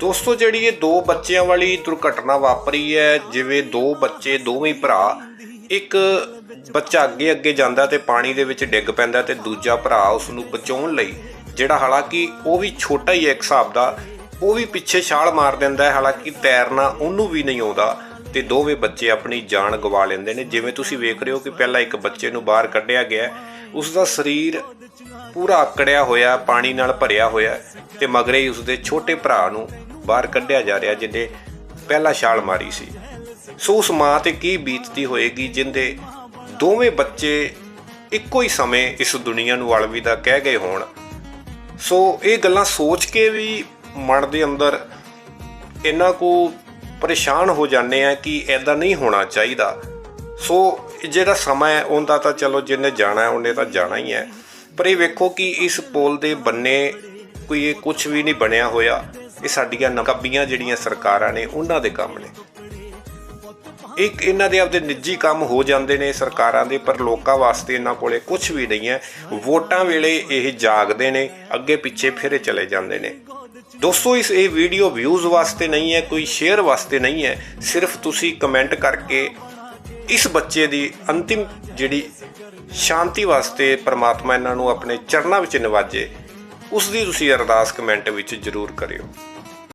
ਦੋਸਤੋ, ਜਿਹੜੀ ਇਹ ਦੋ ਬੱਚਿਆਂ ਵਾਲੀ ਦੁਰਘਟਨਾ ਵਾਪਰੀ ਹੈ, ਜਿਵੇਂ ਦੋ ਬੱਚੇ, ਦੋਵੇਂ ਭਰਾ, ਇੱਕ ਬੱਚਾ ਅੱਗੇ ਅੱਗੇ ਜਾਂਦਾ ਤੇ ਪਾਣੀ ਦੇ ਵਿੱਚ ਡਿੱਗ ਪੈਂਦਾ ਤੇ ਦੂਜਾ ਭਰਾ ਉਸ ਨੂੰ ਬਚਾਉਣ ਲਈ, ਜਿਹੜਾ ਹਾਲਾਂਕਿ ਉਹ ਵੀ ਛੋਟਾ ਹੀ ਹੈ ਇੱਕ ਹਿਸਾਬ ਦਾ, ਉਹ ਵੀ ਪਿੱਛੇ ਛਾਲ ਮਾਰ ਦਿੰਦਾ ਹੈ, ਹਾਲਾਂਕਿ ਤੈਰਨਾ ਉਹਨੂੰ ਵੀ ਨਹੀਂ ਆਉਂਦਾ ਤੇ ਦੋਵੇਂ ਬੱਚੇ ਆਪਣੀ ਜਾਨ ਗਵਾ ਲੈਂਦੇ ਨੇ ਜਿਵੇਂ ਤੁਸੀਂ ਵੇਖ ਰਹੇ ਹੋ ਕਿ ਪਹਿਲਾਂ ਇੱਕ ਬੱਚੇ ਨੂੰ ਬਾਹਰ ਕੱਢਿਆ ਗਿਆ ਹੈ। ਉਸ ਦਾ ਸਰੀਰ ਪੂਰਾ ਆਕੜਿਆ ਹੋਇਆ, ਪਾਣੀ ਨਾਲ ਭਰਿਆ ਹੋਇਆ ਹੈ ਤੇ ਮਗਰੇ ਹੀ ਉਸਦੇ ਛੋਟੇ ਭਰਾ ਨੂੰ ਬਾਹਰ ਕੱਢਿਆ ਜਾ ਰਿਹਾ ਜਿਹਨੇ ਪਹਿਲਾ ਛਾਲ ਮਾਰੀ ਸੀ। ਸੋ ਉਸ ਮਾਂ ਤੇ ਕੀ ਬੀਤਦੀ ਹੋਏਗੀ ਜਿੰਦੇ ਦੋਵੇਂ ਬੱਚੇ ਇੱਕੋ ਹੀ ਸਮੇਂ ਇਸ ਦੁਨੀਆ ਨੂੰ ਅਲਵਿਦਾ ਕਹਿ ਗਏ ਹੋਣ। ਸੋ ਇਹ ਗੱਲਾਂ ਸੋਚ ਕੇ ਵੀ ਮਨ ਦੇ ਅੰਦਰ ਇਹਨਾਂ ਕੁ ਪਰੇਸ਼ਾਨ ਹੋ ਜਾਂਦੇ ਆ ਕਿ ਐਦਾਂ ਨਹੀਂ ਹੋਣਾ ਚਾਹੀਦਾ। ਸੋ ਜਿਹੜਾ ਸਮਾਂ ਹੈ, ਉਹਦਾ ਤਾਂ ਚਲੋ ਜਿਹਨੇ ਜਾਣਾ ਹੈ, ਉਹਨੇ ਤਾਂ ਜਾਣਾ ਹੀ ਹੈ। ਪਰ ਇਹ ਵੇਖੋ ਕਿ ਇਸ ਪੁਲ ਦੇ ਬੰਨੇ ਕੋਈ ਇਹ ਕੁਝ ਵੀ ਨਹੀਂ ਬਣਿਆ ਹੋਇਆ। ਇਹ ਸਾਡੀਆਂ ਨਕਬੀਆਂ ਜਿਹੜੀਆਂ ਸਰਕਾਰਾਂ ਨੇ, ਉਹਨਾਂ ਦੇ ਕੰਮ ਨੇ। ਇੱਕ ਇਹਨਾਂ ਦੇ ਆਪਦੇ ਨਿੱਜੀ ਕੰਮ ਹੋ ਜਾਂਦੇ ਨੇ ਸਰਕਾਰਾਂ ਦੇ, ਪਰ ਲੋਕਾਂ ਵਾਸਤੇ ਇਹਨਾਂ ਕੋਲੇ ਕੁਝ ਵੀ ਨਹੀਂ ਹੈ। ਵੋਟਾਂ ਵੇਲੇ ਇਹ ਜਾਗਦੇ ਨੇ, ਅੱਗੇ ਪਿੱਛੇ ਫਿਰੇ ਚਲੇ ਜਾਂਦੇ ਨੇ। ਦੋਸਤੋ, ਇਸ ਇਹ ਵੀਡੀਓ ਵਿਊਜ਼ ਵਾਸਤੇ ਨਹੀਂ ਹੈ, ਕੋਈ ਸ਼ੇਅਰ ਵਾਸਤੇ ਨਹੀਂ ਹੈ। ਸਿਰਫ ਤੁਸੀਂ ਕਮੈਂਟ ਕਰਕੇ ਇਸ ਬੱਚੇ ਦੀ ਅੰਤਿਮ ਜਿਹੜੀ ਸ਼ਾਂਤੀ ਵਾਸਤੇ ਪ੍ਰਮਾਤਮਾ ਇਹਨਾਂ ਨੂੰ ਆਪਣੇ ਚਰਨਾਂ ਵਿੱਚ ਨਿਵਾਜੇ ਉਸ ਦੀ ਤੁਸੀਂ ਅਰਦਾਸ ਕਮੈਂਟ ਵਿੱਚ ਜ਼ਰੂਰ ਕਰਿਓ।